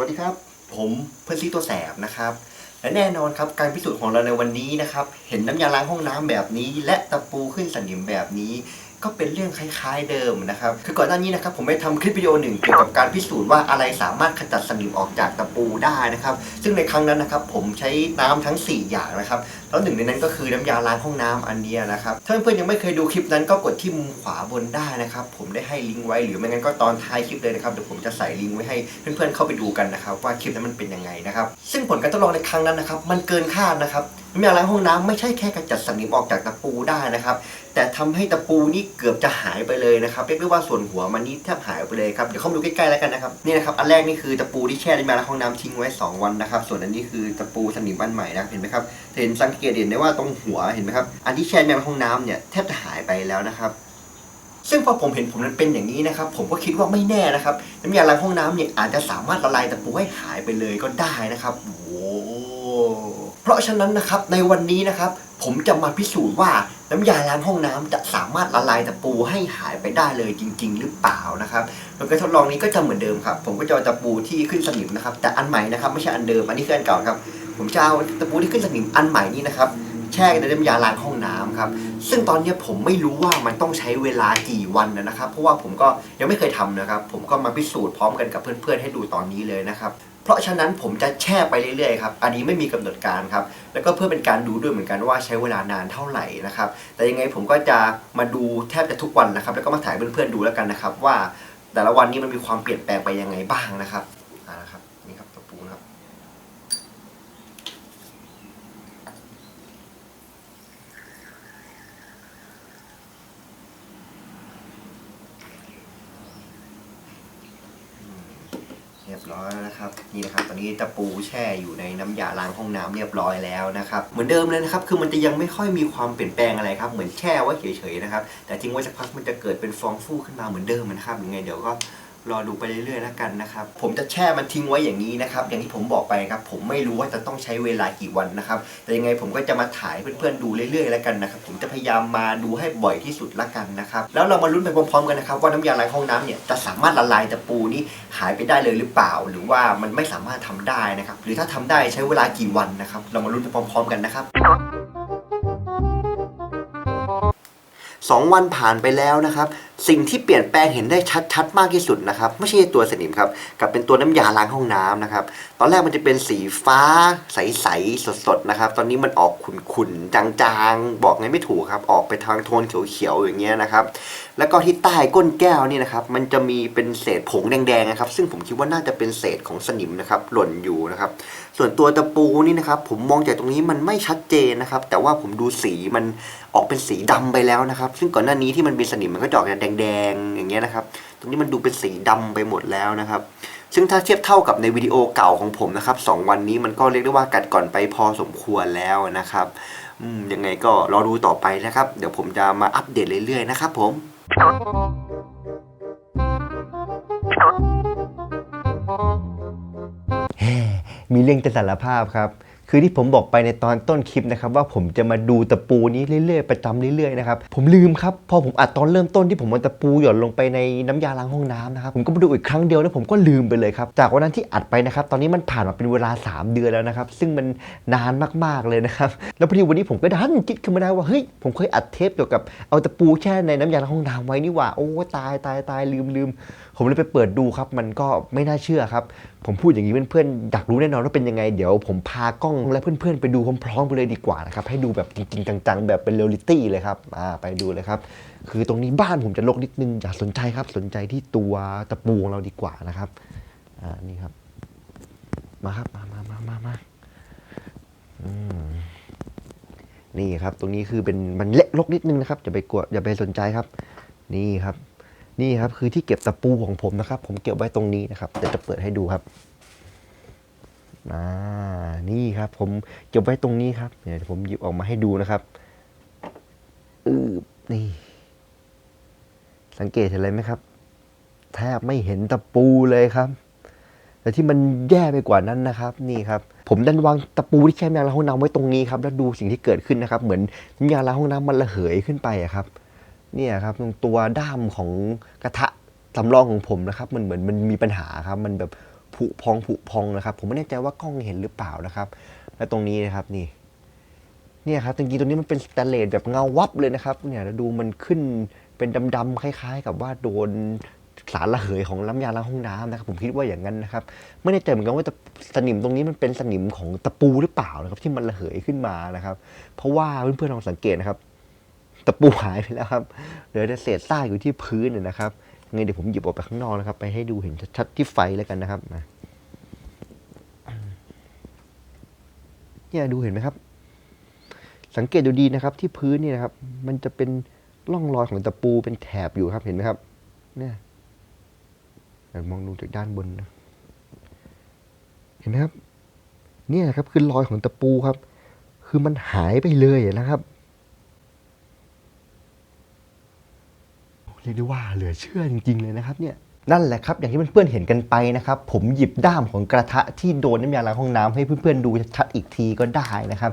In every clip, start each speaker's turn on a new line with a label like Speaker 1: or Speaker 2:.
Speaker 1: วัสดีครับ ผมเพื่อนซีตัวแสบนะครับ และแน่นอนครับการพิสูจน์ของเราในวันนี้นะครับ เห็นน้ำยาล้างห้องน้ำแบบนี้ และตะปูขึ้นสนิมแบบนี้ ก็เป็นเรื่องคล้ายๆเดิมนะครับ คือก่อนหน้านี้นะครับผมได้ทำคลิปวิดีโอหนึ่งเกี่ยวกับการพิสูจน์ว่าอะไรสามารถขจัดสนิมออกจากตะปูได้นะครับ ซึ่งในครั้งนั้นนะครับผมใช้น้ำทั้ง 4 อย่างนะครับ แล้วหนึ่งในนั้นก็คือน้ำยาล้างห้องน้ำอันเนี้ยนะครับ ถ้าเพื่อนๆยังไม่เคยดูคลิปนั้นก็กดที่มุมขวาบนได้นะครับ ผมได้ให้ลิงก์ไว้หรือไม่งั้นก็ตอนท้ายคลิปเลยนะครับ เดี๋ยวผมจะใส่ลิงก์ไว้ให้เพื่อนๆเข้าไปดูกันนะครับว่าคลิปนั้นมันเป็นยังไงนะครับ ซึ่งผลการทดลองในครั้งนั้นนะครับมันเกินคาดนะครับน้ำยาล้างห้องน้ำไม่ใช่แค่กระจัดสนิมออกจากตะปูได้นะครับ แต่ทำให้ตะปูนี่เกือบจะหายไปเลยนะครับเรียกได้ว่าส่วนหัวมันนี่แทบหายไปเลยครับเดี๋ยวเข้ามาดูใกล้ๆแล้วกันนะครับนี่นะครับอันแรกนี่คือตะปูที่แช่ในมาล้างห้องน้ำทิ้งไว้ 2 วันนะครับ ส่วนอันนี้คือตะปูสนิมอันใหม่นะเห็นไหมครับเห็นสังเกตเห็นได้ว่าตรงหัวเห็นไหมครับอันที่แช่ในมาล้างห้องน้ำเนี่ยแทบจะหายไปแล้วนะครับซึ่งพอผมเห็นผมนั้นเป็นอย่างนี้นะครับ ผมก็คิดว่าไม่แน่นะครับน้ำยาล้างห้องน้ำเนี่ยอาจจะสามารถละลายตะปูให้หายไปเลยก็ได้นะครับโอ้ ราะฉะนั้นนะครับในวันนี้นะครับ ผมจะมาพิสูจน์ว่าน้ำยาล้างห้องน้ำจะสามารถละลายตะปูให้หายไปได้เลยจริง ๆ หรือเปล่านะครับโดยการทดลองนี้ก็จะเหมือนเดิมครับ ผมก็จะเอาตะปูที่ขึ้นสนิมนะครับ แต่อันใหม่นะครับไม่ใช่อันเดิมอันนี้คืออันเก่าครับ ผมจะเอาตะปูที่ขึ้นสนิมอันใหม่นี้นะครับแช่ในน้ำยาล้างห้องน้ำครับซึ่งตอนนี้ผมไม่รู้ว่ามันต้องใช้เวลากี่วันนะครับ เพราะว่าผมก็ยังไม่เคยทำนะครับ ผมก็มาพิสูจน์พร้อมกันกับเพื่อนๆให้ดูตอนนี้เลยนะครับ เพราะฉะนั้นผมจะแช่ไปเรื่อยๆครับ อันนี้ไม่มีกำหนดการครับ แล้วก็เพื่อเป็นการดูด้วยเหมือนกันว่าใช้เวลานานเท่าไหร่นะครับ แต่ยังไงผมก็จะมาดูแทบจะทุกวันนะครับ แล้วก็มาถ่ายเพื่อนๆดูแล้วกันนะครับ ว่าแต่ละวันนี้มันมีความเปลี่ยนแปลงไปยังไงบ้างนะครับอ่านะครับนี่ครับตะปูนะครับ เรียบร้อยแล้วนะครับนี่นะครับตอนนี้ตะปูแช่อยู่ในน้ำยาล้างห้องน้ำเรียบร้อยแล้วนะครับเหมือนเดิมเลยนะครับคือมันจะยังไม่ค่อยมีความเปลี่ยนแปลงอะไรครับเหมือนแช่ไว้เฉยๆนะครับแต่จริงว่าสักพักมันจะเกิดเป็นฟองฟูขึ้นมาเหมือนเดิมนะครับยังไงเดี๋ยวก็ รอดูไปเรื่อยๆแล้วกันนะครับ ผมจะแช่มันทิ้งไว้อย่างนี้นะครับ อย่างที่ผมบอกไปครับ ผมไม่รู้ว่าจะต้องใช้เวลากี่วันนะครับ แต่ยังไงผมก็จะมาถ่ายเพื่อนๆดูเรื่อยๆแล้วกันนะครับ ผมจะพยายามมาดูให้บ่อยที่สุดละกันนะครับ แล้วเรามาลุ้นไปพร้อมๆกันนะครับ ว่าน้ำยาล้างห้องน้ำเนี่ยจะสามารถละลายตะปูนี้หายไปได้เลยหรือเปล่า หรือว่ามันไม่สามารถทำได้นะครับ หรือถ้าทำได้ใช้เวลากี่วันนะครับ เรามาลุ้นไปพร้อม ๆ กันนะครับสองวันผ่านไปแล้วนะครับ สิ่งที่เปลี่ยนแปลงเห็นได้ชัดๆ มากที่สุดนะครับไม่ใช่ตัวสนิมครับกับเป็นตัวน้ำยาล้างห้องน้ำนะครับ ตอนแรกมันจะเป็นสีฟ้าใสๆสดๆนะครับ ตอนนี้มันออกขุ่นๆจางๆ บอกไงไม่ถูกครับ ออกไปทางโทนเขียวๆอย่างเงี้ยนะครับ แล้วก็ที่ใต้ก้นแก้วนี่นะครับ มันจะมีเป็นเศษผงแดงๆนะครับ ซึ่งผมคิดว่าน่าจะเป็นเศษของสนิมนะครับหล่นอยู่นะครับ ส่วนตัวตะปูนี่นะครับผมมองจากตรงนี้มันไม่ชัดเจนนะครับ แต่ว่าผมดูสีมันออกเป็นสีดำไปแล้วนะครับ ซึ่งก่อนหน้านี้ที่มันเป็นสนิมมันก็จะออกแดงๆอย่างเงี้ยนะครับ ตรงนี้มันดูเป็นสีดำไปหมดแล้วนะครับ ซึ่งถ้าเทียบเท่ากับในวิดีโอเก่าของผมนะครับสองวันนี้มันก็เรียกได้ว่ากัดก่อนไปพอสมควรแล้วนะครับอืมยังไงก็รอดูต่อไปนะครับ เดี๋ยวผมจะมาอัปเดตเรื่อยๆนะครับผม
Speaker 2: มีเรื่องจะสารภาพครับ คือที่ผมบอกไปในตอนต้นคลิปนะครับว่าผมจะมาดูตะปูนี้เรื่อยๆประจำเรื่อยๆนะครับผมลืมครับพอผมอัดตอนเริ่มต้นที่ผมเอาตะปูหย่อนลงไปในน้ำยาล้างห้องน้ำนะครับผมก็มาดูอีกครั้งเดียวแล้วผมก็ลืมไปเลยครับจากวันนั้นที่อัดไปนะครับตอนนี้มันผ่านมาเป็นเวลา 3 เดือนแล้วนะครับซึ่งมันนานมากๆเลยนะครับแล้วพอดีวันนี้ผมก็ดันคิดขึ้นมาได้ว่าเฮ้ยผมเคยอัดเทปเกี่ยวกับเอาตะปูแช่ในน้ำยาล้างห้องน้ำไว้นี่หว่าโอ้ตายตายตายลืมลืม ผมเลยไปเปิดดูครับ มันก็ไม่น่าเชื่อครับ ผมพูดอย่างนี้เพื่อนๆอยากรู้แน่นอนว่าเป็นยังไง เดี๋ยวผมพากล้องและเพื่อนๆ ไปดูพร้อมๆกันเลยดีกว่านะครับ ให้ดูแบบจริงๆจังๆ แบบเป็นเรียลลิตี้เลยครับอ่าไปดูเลยครับ คือตรงนี้บ้านผมจะรกนิดนึงอย่าสนใจครับ สนใจที่ตัวตะปูของเราดีกว่านะครับอ่านี่ครับ มาครับมามามามามาอืมนี่ครับ ตรงนี้คือเป็นมันเละรกนิดนึงนะครับอย่าไปกลัวอย่าไปสนใจครับ นี่ครับ นี่ครับคือที่เก็บตะปูของผมนะครับ ผมเก็บไว้ตรงนี้นะครับเดี๋ยวจะเปิดให้ดูครับอ่านี่ครับ ผมเก็บไว้ตรงนี้ครับเดี๋ยวผมหยิบออกมาให้ดูนะครับอือนี่ สังเกตเห็นอะไรไหมครับ แทบไม่เห็นตะปูเลยครับแต่ที่มันแย่ไปกว่านั้นนะครับ นี่ครับ ผมดันวางตะปูที่แช่ยางล้างห้องน้ำไว้ตรงนี้ครับแล้วดูสิ่งที่เกิดขึ้นนะครับ เหมือนน้ำยาล้างห้องน้ำมันระเหยขึ้นไปอะครับ เนี่ยครับตรงตัวด้ามของกระทะสำรองของผมนะครับมันเหมือนมันมีปัญหาครับมันแบบผุพองผุพองนะครับ ผมไม่แน่ใจว่ากล้องเห็นหรือเปล่านะครับ และตรงนี้นะครับนี่เนี่ยครับจริงๆตรงนี้มันเป็นสแตนเลสแบบเงาวับเลยนะครับเนี่ยดูมันขึ้นเป็นดำๆคล้าย ๆ กับว่าโดนสารระเหยของน้ำยาล้างห้องน้ำนะครับ ผมคิดว่าอย่างนั้นนะครับไม่แน่ใจเหมือนกันว่าตะสนิมตรงนี้มันเป็นสนิมของตะปูหรือเปล่านะครับ ที่มันระเหยขึ้นมานะครับ เพราะว่าเพื่อนๆลองสังเกตนะครับ ตะปูหายไปแล้วครับ เหลือแต่เศษซากอยู่ที่พื้นเนยนะครับงไงเดี๋ยวผมหยิบออกไปข้างนอกนะครับ ไปให้ดูเห็นชัดๆที่ไฟแล้วกันนะครับมาเนี่ยดูเห็นไหมครับ สังเกตดูดีนะครับ ที่พื้นนี่นะครับ มันจะเป็นร่องรอยของตะปูเป็นแถบอยู่ครับเห็นไหมครับ เนี่ยเดี๋ยวมองดูจากด้านบนนะเห็นไหมครับ เนี่ยครับคือรอยของตะปูครับ คือมันหายไปเลยนะครับ รียกได้ว่าเหลือเชื่อจริง ๆ เลยนะครับเนี่ยนั่นแหละครับ อย่างที่เพื่อนๆเห็นกันไปนะครับ ผมหยิบด้ามของกระทะที่โดนน้ำยาล้างห้องน้ำให้เพื่อนๆดูชัดๆอีกทีก็ได้นะครับ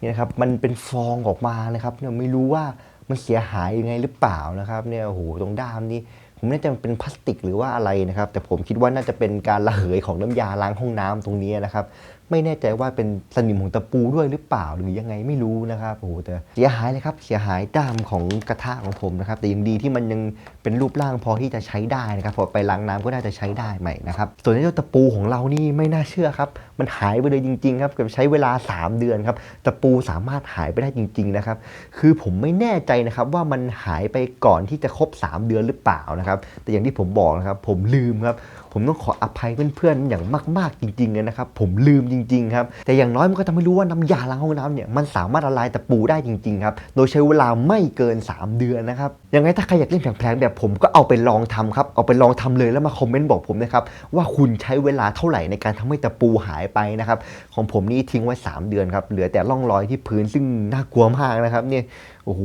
Speaker 2: นี่นะครับมันเป็นฟองออกมานะครับเนี่ยไม่รู้ว่ามันเสียหายยังไงหรือเปล่านะครับเนี่ยโอ้โหตรงด้ามนี้ผมไม่แน่ใจมันเป็นพลาสติกหรือว่าอะไรนะครับ แต่ผมคิดว่าน่าจะเป็นการระเหยของน้ำยาล้างห้องน้ำตรงนี้นะครับไม่แน่ใจว่าเป็นสนิมของตะปูด้วยหรือเปล่าหรือยังไงไม่รู้นะครับโอ้โหแต่เสียหายเลยครับเสียหายด้ามของกระทะของผมนะครับแต่ยังดีที่มันยังเป็นรูปร่างพอที่จะใช้ได้นะครับพอไปล้างน้ำก็น่าจะใช้ได้ใหม่นะครับส่วนเจ้าตะปูของเรานี่ไม่น่าเชื่อครับมันหายไปเลยจริง ๆ ครับกับใช้เวลา 3 เดือนครับตะปูสามารถหายไปได้จริง ๆนะครับ คือผมไม่แน่ใจนะครับว่ามันหายไปก่อนที่จะครบ 3 เดือนหรือเปล่านะครับแต่อย่างที่ผมบอกนะครับผมลืมครับผมต้องขออภัยเพื่อนๆอย่างมาก ๆจริงๆเลยนะครับผมลืมจริงๆครับแต่อย่างน้อยมันก็ทำให้รู้ว่าน้ำยาล้างห้องน้ำเนี่ยมันสามารถละลายตะปูได้จริงๆครับโดยใช้เวลาไม่เกิน 3 เดือนนะครับยังไงถ้าใครอยากเล่นแผลงๆแบบผมก็เอาไปลองทำครับเอาไปลองทำเลยแล้วมาคอมเมนต์บอกผมนะครับว่าคุณใช้เวลาเท่าไหร่ในการทำให้ตะปูหายไปนะครับของผมนี่ทิ้งไว้ 3 เดือนครับเหลือแต่ร่องรอยที่พื้นซึ่งน่ากลัวมากนะครับเนี่ยโอ้โห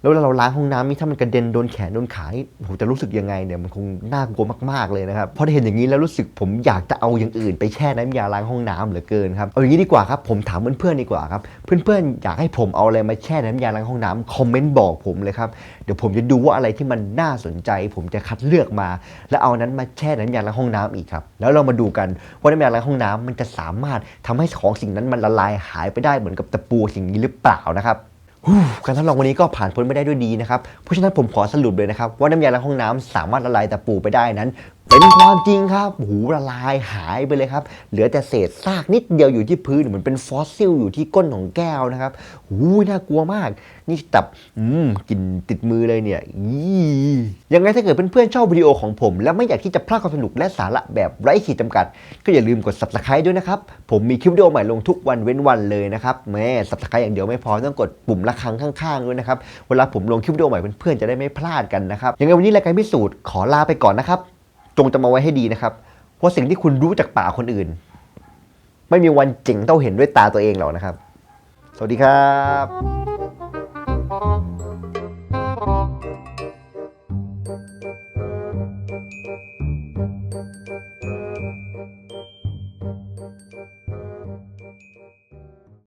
Speaker 2: แล้วเวลาเราล้างห้องน้ำนี่ถ้ามันกระเด็นโดนแขนโดนขานี่ผมจะรู้สึกยังไงเนี่ยมันคงน่ากลัวมากๆเลยนะครับพอได้เห็นอย่างนี้แล้วรู้สึกผมอยากจะเอาอย่างอื่นไปแช่น้ำยาล้างห้องน้ำเหลือเกินครับเอาอย่างนี้ดีกว่าครับผมถามเพื่อนๆดีกว่าครับเพื่อนๆอยากให้ผมเอาอะไรมาแช่น้ำยาล้างห้องน้ำคอมเมนต์บอกผมเลยครับเดี๋ยวผมจะดูว่าอะไรที่มันน่าสนใจ ผมจะคัดเลือกมา แล้วเอานั้นมาแช่น้ำยาล้างห้องน้ำอีกครับแล้วเรามาดูกันว่าน้ำยาล้างห้องน้ำมันจะสามารถทำให้ของสิ่งนั้นมันละลายหายไปได้เหมือนกับตะปูสิ่งนี้หรือเปล่านะครับ การทดลองวันนี้ก็ผ่านพ้นไปได้ด้วยดีนะครับ เพราะฉะนั้นผมขอสรุปเลยนะครับ ว่าน้ำยาล้างห้องน้ำสามารถละลายตะปูไปได้นั้น เป็นความจริงครับโอ้โหละลายหายไปเลยครับ เหลือแต่เศษซากนิดเดียวอยู่ที่พื้นเหมือนเป็นฟอสซิลอยู่ที่ก้นของแก้วนะครับหูน่ากลัวมาก นี่ตับอืมกลินติดมือเลยเนี่ยอียังไงถ้าเกิดเพื่อนๆชอบวิดีโอของผม และไม่อยากที่จะพลาดความสนุกและสาระแบบไร้ขีดจำกัด ก็อย่าลืมกด subscribe ด้วยนะครับ ผมมีคลิปวิดีโอใหม่ลงทุกวันเว้นวันเลยนะครับแม่ subscribe อย่างเดียวไม่พอต้องกดปุ่มระฆังข้างๆด้วยนะครับเวลาผมลงคลิปวิดีโอใหม่เพื่อนๆจะได้ไม่พลาดกันนะครับยังไงวันนี้รายการพิสูจน์ขอลาไปก่อนนะครับ จงจำเอาไว้ให้ดีนะครับเพราะสิ่งที่คุณรู้จากปากคนอื่น ไม่มีวันเจ๋งเท่าเห็นด้วยตาตัวเองหรอกนะครับ สวัสดีครับ